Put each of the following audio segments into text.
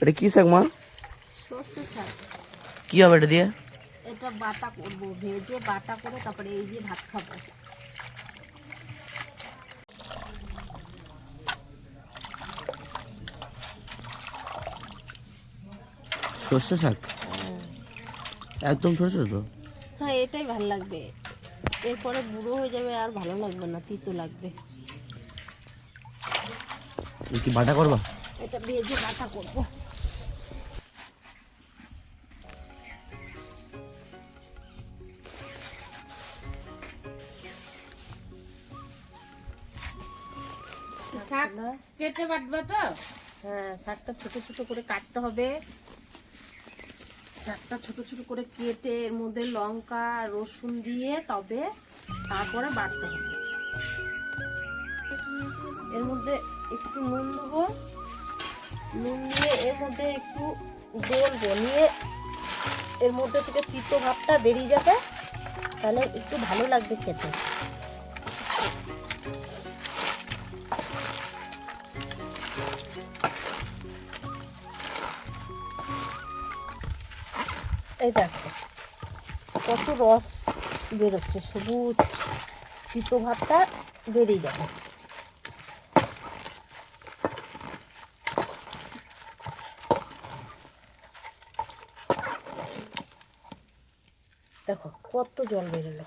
এটা কি শাক মা? সর্ষে শাক। কি হবে এটা দিয়ে? এটা বাটা করব ভেজে বাটা করে তারপরে এই দিয়ে ভাত খাব। সর্ষে শাক? একদম ছোট ছোট হ্যাঁ এটাই ভালো লাগবে। এরপরে বুড়ো হয়ে যাবে আর ভালো লাগবে না তিতো লাগবে। কি বাটা করবা? এটা ভেজে বাটা করব। শাক? কেটে বাটবা তো? হ্যাঁ শাকটা ছোট ছোট করে কাটতে হবে। শাকটা ছোট ছোট করে কেটে এর মধ্যে লঙ্কা রসুন দিয়ে তবে তারপরে বাটতে হবে। এর মধ্যে একটু নুন দেবো। নুন দিয়ে এর মধ্যে একটু ডলবো নিয়ে এর মধ্যে থেকে তিতো ভাবটা বেরিয়ে যাবে। তাহলে একটু ভালো লাগবে খেতে। এই দেখো কত রস বেরোচ্ছে সবুজ তিতো ভাতটা বেরিয়ে যাবে। দেখো কত জল বেরোলো।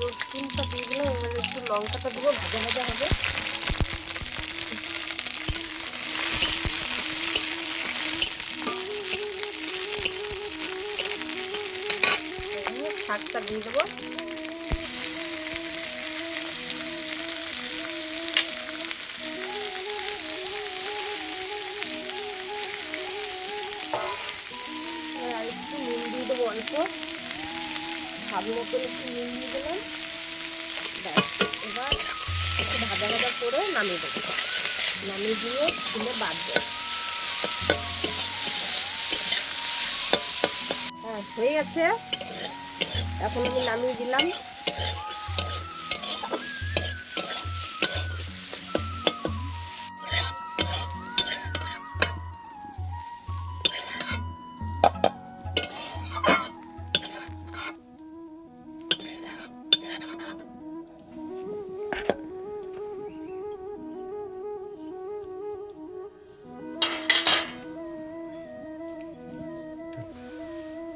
রসুনটা দিয়ে দিলাম এবার একটু লঙ্কাটা দেবো হবে শাকটা দিয়ে দেবো দিয়ে করে মতন একটু নুন দিয়ে দিলাম। এবার একটু ভাজা ভাজা করে নামিয়ে দেবো। নামিয়ে দিয়ে তুলে বাদ দেবো। হ্যাঁ হয়ে গেছে। এখন আমি নামিয়ে দিলাম।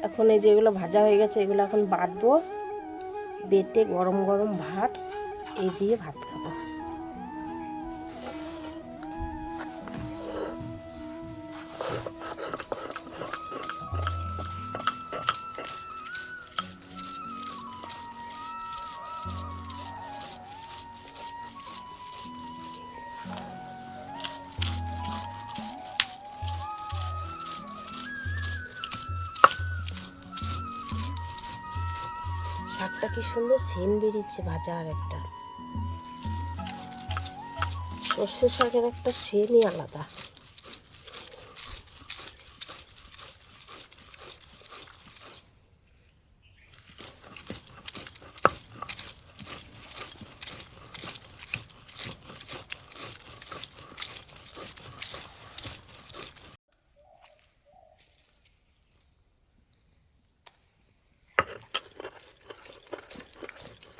এখন এই যেগুলো ভাজা হয়ে গেছে, এগুলো এখন বাটবো। বেটে গরম গরম ভাত, এই দিয়ে ভাত খাব। শাকটা কি সুন্দর সেন বেরিয়েছে ভাজা আর একটা। সর্ষে শাকের একটা সেনই আলাদা।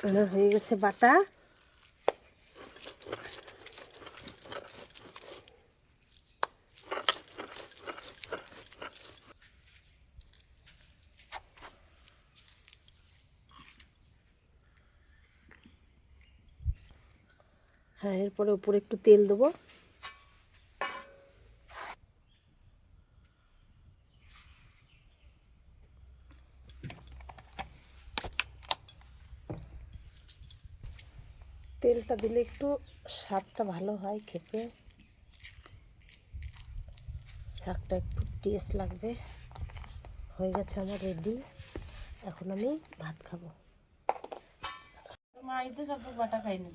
আমার হয়ে গেছে বাটা। হ্যাঁ এরপরে উপরে একটু তেল দেবো। তেলটা দিলে একটু স্বাদটা ভালো হয় খেতে। শাকটা একটু টেস্ট লাগবে। হয়ে গেছে আমার রেডি এখন আমি ভাত খাব। মাই তো সব বাটা খাইনি।